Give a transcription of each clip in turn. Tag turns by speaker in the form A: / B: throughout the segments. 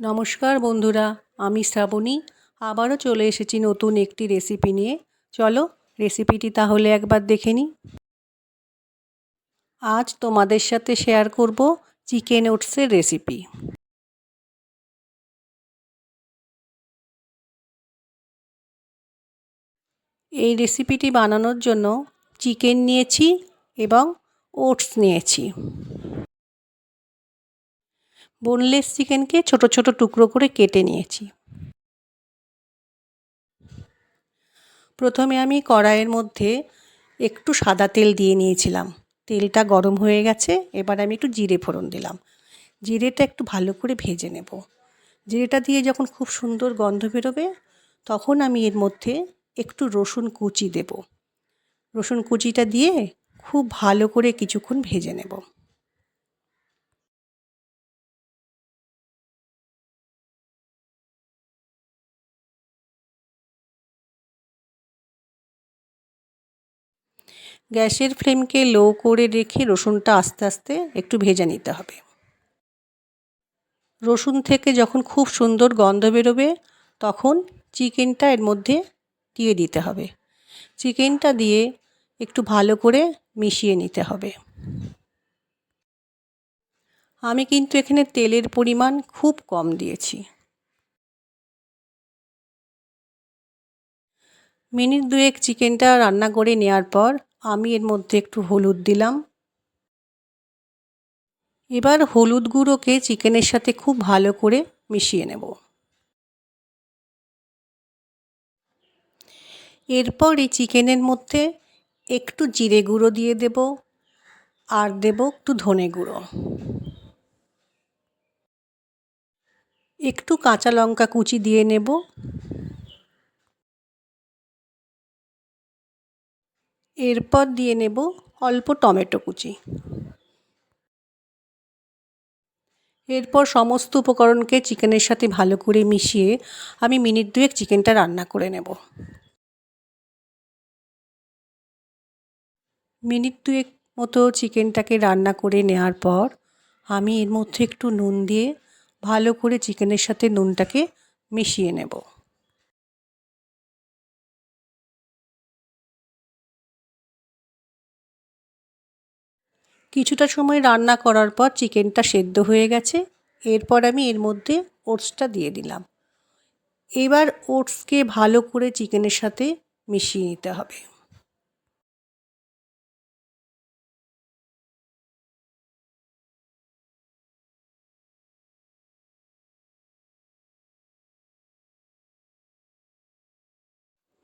A: নমস্কার বন্ধুরা, আমি শ্রাবণী। আবারও চলে এসেছি নতুন একটি রেসিপি নিয়ে। চলো রেসিপিটি তাহলে একবার দেখে নিই। আজ তোমাদের সাথে শেয়ার করব চিকেন ওটসের রেসিপি। এই রেসিপিটি বানানোর জন্য চিকেন নিয়েছি এবং ওটস নিয়েছি। বোনলেস চিকেনকে ছোট ছোট টুকরো করে কেটে নিয়েছি। প্রথমে আমি কড়াইয়ের মধ্যে একটু সাদা তেল দিয়ে নিয়েছিলাম। তেলটা গরম হয়ে গেছে, এবার আমি একটু জিরে ফোড়ন দিলাম। জিরেটা একটু ভালো করে ভেজে নেব। জিরেটা দিয়ে যখন খুব সুন্দর গন্ধ বেরোবে, তখন আমি এর মধ্যে একটু রসুন কুচি দেব। রসুন কুচিটা দিয়ে খুব ভালো করে কিছুক্ষণ ভেজে নেব। গ্যাসের ফ্লেমকে লো করে রেখে রসুনটা আস্তে আস্তে একটু ভেজে নিতে হবে। রসুন থেকে যখন খুব সুন্দর গন্ধ বেরোবে, তখন চিকেনটা এর মধ্যে দিয়ে দিতে হবে। চিকেনটা দিয়ে একটু ভালো করে মিশিয়ে নিতে হবে। আমি কিন্তু এখানে তেলের পরিমাণ খুব কম দিয়েছি। মিনিট দুয়েক চিকেনটা রান্না করে নেওয়ার পর আমি এর মধ্যে একটু হলুদ দিলাম। এবার হলুদ গুঁড়োকে চিকেনের সাথে খুব ভালো করে মিশিয়ে নেব। এরপর এই চিকেনের মধ্যে একটু জিরে গুঁড়ো দিয়ে দেব আর দেব একটু ধনে গুঁড়ো। একটু কাঁচা লঙ্কা কুচি দিয়ে নেব। এরপর দিয়ে নেব অল্প টমেটো কুচি। এরপর সমস্ত উপকরণকে চিকেনের সাথে ভালো করে মিশিয়ে আমি মিনিট দুয়েক চিকেনটা রান্না করে নেব। মিনিট দুয়েক মতো চিকেনটাকে রান্না করে নেওয়ার পর আমি এর মধ্যে একটু নুন দিয়ে ভালো করে চিকেনের সাথে নুনটাকে মিশিয়ে নেব। কিছুটা সময় রান্না করার পর চিকেনটা সেদ্ধ হয়ে গেছে। এরপর আমি এর মধ্যে ওটসটা দিয়ে দিলাম। এবার ওটসকে ভালো করে চিকেনের সাথে মিশিয়ে নিতে হবে।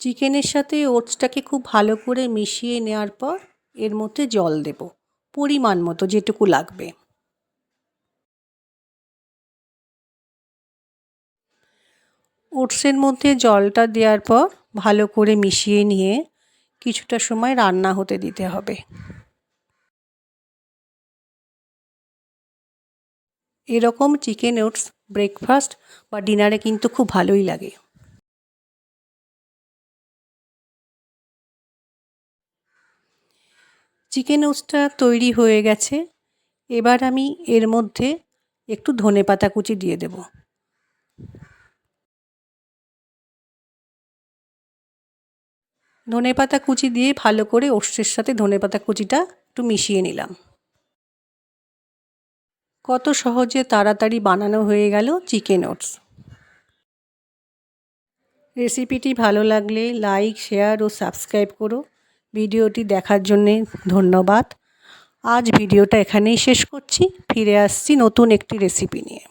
A: চিকেনের সাথে ওটসটাকে খুব ভালো করে মিশিয়ে নেওয়ার পর এর মধ্যে জল দেব। পরিমাণ মতো যেটুকু লাগবে। ওটসের মধ্যে জলটা দেওয়ার পর ভালো করে মিশিয়ে নিয়ে কিছুটা সময় রান্না হতে দিতে হবে। এরকম চিকেন ওটস ব্রেকফাস্ট বা ডিনারে কিন্তু খুব ভালোই লাগে। চিকেন ওটসটা তৈরি হয়ে গেছে। এবার আমি এর মধ্যে একটু ধনে পাতা কুচি দিয়ে দেব। ধনে পাতা কুচি দিয়ে ভালো করে ওটসের সাথে ধনে পাতা কুচিটা একটু মিশিয়ে নিলাম। কত সহজে তাড়াতাড়ি বানানো হয়ে গেল চিকেন ওটস। রেসিপিটি ভালো লাগলে লাইক, শেয়ার ও সাবস্ক্রাইব করো। ভিডিওটি দেখার জন্যে ধন্যবাদ। আজ ভিডিওটা এখানেই শেষ করছি। ফিরে আসছি নতুন একটি রেসিপি নিয়ে।